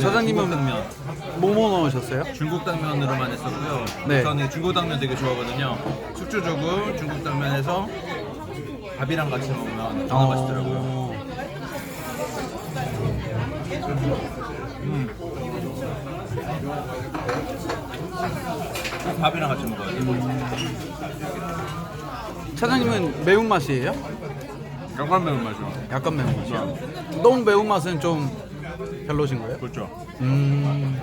사장님은 당면 뭐뭐 넣으셨어요? 중국 당면으로만 했었고요. 네. 저는 중국 당면 되게 좋아하거든요. 숙주 조금 중국 당면에서 밥이랑 같이 먹으면 정말 어. 맛있더라고요. 음. 밥이랑 같이 먹어야 돼. 음. 요. 사장님은 매운맛이에요? 약간 매운맛이요. 약간 매운맛이요? 너무 매운맛은 좀 별로신 거예요? 그렇죠. 음,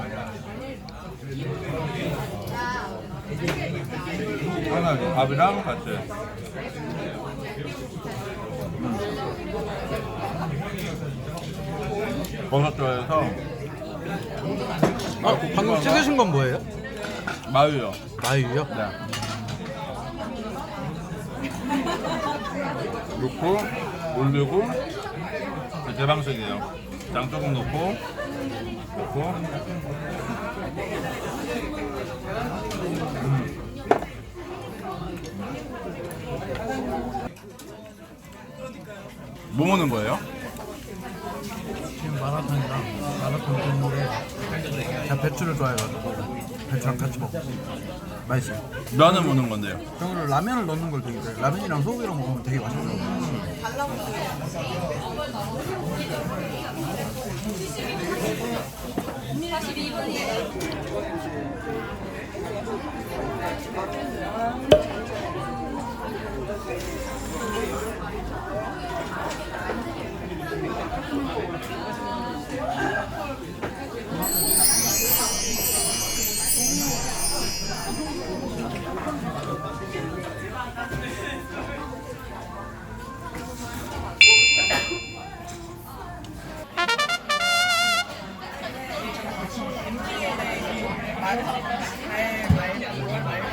편하게 밥이랑 같이. 버섯 좋아해서 아, 방금 찍으신 건 뭐예요? 마요요. 마유요? 네. 넣고 올리고 제 방식이에요. 장 조금 넣고 넣고 뭐 먹는 거예요? 지금 마라탕이랑 마라탕 국물에 배추를 좋아해가지고 배추랑 같이 먹고 맛있어요. 면을 무는 건데요. 저는 라면을 넣는 걸 되게 좋아해요. 라면이랑 소고기랑 먹으면 되게 맛있어요. 말, 말, 말, 말.